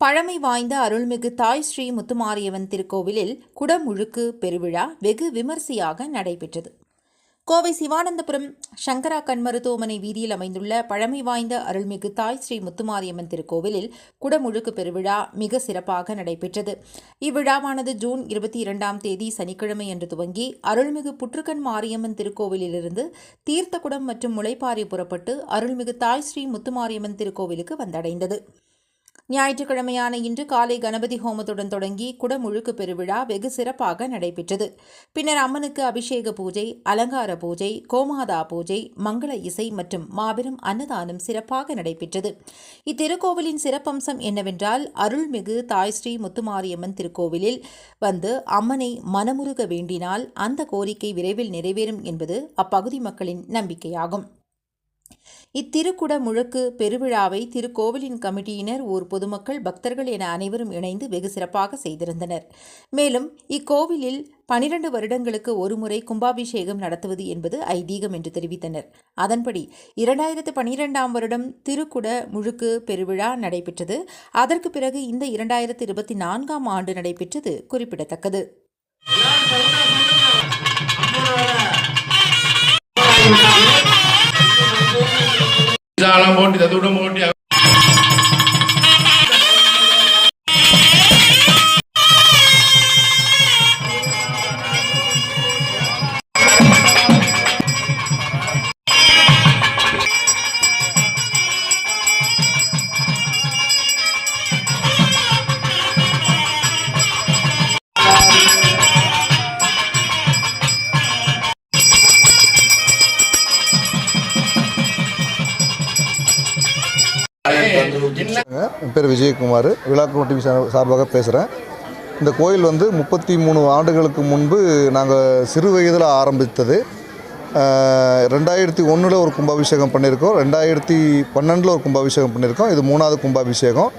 பழமை வாய்ந்த அருள்மிகு தாய் ஸ்ரீ முத்துமாரியம்மன் திருக்கோவிலில் குடமுழுக்கு பெருவிழா வெகு விமரிசையாக நடைபெற்றது. கோவை சிவானந்தபுரம் சங்கரா கண் மருத்துவமனை வீதியில் அமைந்துள்ள பழமை வாய்ந்த அருள்மிகு தாய் ஸ்ரீ முத்துமாரியம்மன் திருக்கோவிலில் குடமுழுக்கு பெருவிழா மிக சிறப்பாக நடைபெற்றது. இவ்விழாவானது ஜூன் இருபத்தி இரண்டாம் தேதி சனிக்கிழமை அன்று துவங்கி அருள்மிகு புற்றுக்கண் மாரியம்மன் திருக்கோவிலிலிருந்து தீர்த்தகுடம் மற்றும் முளைப்பாரி புறப்பட்டு அருள்மிகு தாய் ஸ்ரீ முத்துமாரியம்மன் திருக்கோவிலுக்கு வந்தடைந்தது. ஞாயிற்றுக்கிழமையான இன்று காலை கணபதி ஹோமத்துடன் தொடங்கி குடமுழுக்கு பெருவிழா வெகு சிறப்பாக நடைபெற்றது. பின்னர் அம்மனுக்கு அபிஷேக பூஜை அலங்கார பூஜை கோமாதா பூஜை மங்கள இசை மற்றும் மாபெரும் அன்னதானம் சிறப்பாக நடைபெற்றது. இத்திருக்கோவிலின் சிறப்பம்சம் என்னவென்றால் அருள்மிகு தாய் ஸ்ரீ முத்துமாரியம்மன் திருக்கோவிலில் வந்து அம்மனை மனமுருக வேண்டினால் அந்த கோரிக்கை விரைவில் நிறைவேறும் என்பது அப்பகுதி மக்களின் நம்பிக்கையாகும். இத்திருக்குட முழுக்கு பெருவிழாவை திருக்கோவிலின் கமிட்டியினர் ஊர் பொதுமக்கள் பக்தர்கள் என அனைவரும் இணைந்து வெகு சிறப்பாக செய்திருந்தனர். மேலும் இக்கோவிலில் பனிரண்டு வருடங்களுக்கு ஒருமுறை கும்பாபிஷேகம் நடத்துவது என்பது ஐதீகம் என்று தெரிவித்தனர். அதன்படி இரண்டாயிரத்து பனிரெண்டாம் வருடம் திருக்குட முழுக்கு பெருவிழா நடைபெற்றது. அதற்கு பிறகு இந்த இரண்டாயிரத்து இருபத்தி நான்காம் ஆண்டு நடைபெற்றது குறிப்பிடத்தக்கது. చాలా బాగుంటుంది అది కూడా బాగుంటుంది என் பேர் விஜயகுமார் விழாக்குளம் டிவி சார்பாக பேசுகிறேன் இந்த கோயில் வந்து முப்பத்தி மூணு ஆண்டுகளுக்கு முன்பு நாங்கள் சிறு வயதில் ஆரம்பித்தது. ரெண்டாயிரத்தி ஒன்றில் ஒரு கும்பாபிஷேகம் பண்ணியிருக்கோம். ரெண்டாயிரத்தி பன்னெண்டில் ஒரு கும்பாபிஷேகம் பண்ணியிருக்கோம். இது மூணாவது கும்பாபிஷேகம்.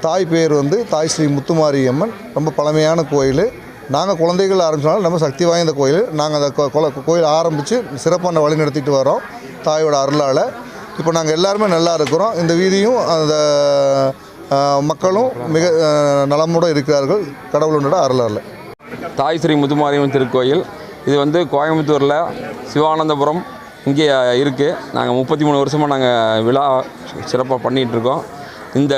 தாய் பேர் வந்து தாய் ஸ்ரீ முத்துமாரியம்மன். ரொம்ப பழமையான கோயில். நாங்கள் குழந்தைகள் ஆரம்பித்தாலும் ரொம்ப சக்தி வாய்ந்த கோயில். நாங்கள் அந்த கொல- கோயில் ஆரம்பித்து சிறப்பான வழி நடத்திட்டு வரோம். தாயோட அருளால். இப்போ நாங்கள் எல்லாருமே நல்லா இருக்கிறோம். இந்த வீதியும் அந்த மக்களும் மிக அஹ், நலமுடன் இருக்கிறார்கள். கடவுளுடைய அருளால் தாய் ஸ்ரீ முத்துமாரியம்மன் திருக்கோயில். இது வந்து கோயம்புத்தூரில் சிவானந்தபுரம் இங்கே இருக்குது நாங்கள் முப்பத்தி மூணு வருஷமாக நாங்கள் விழா சிறப்பாக பண்ணிகிட்ருக்கோம் இந்த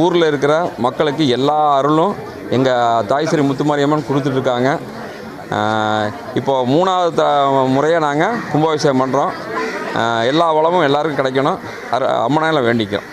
ஊரில் இருக்கிற மக்களுக்கு எல்லா அருளும் எங்கள் தாய் ஸ்ரீ முத்துமாரியம்மன் கொடுத்துட்ருக்காங்க இப்போ மூணாவது த முறையாக நாங்கள் கும்பாபிஷேகம் பண்ணுறோம் எல்லா வளமும் எல்லாருக்கும் கிடைக்கணும். அம்மனால வேண்டிக்கிறோம்.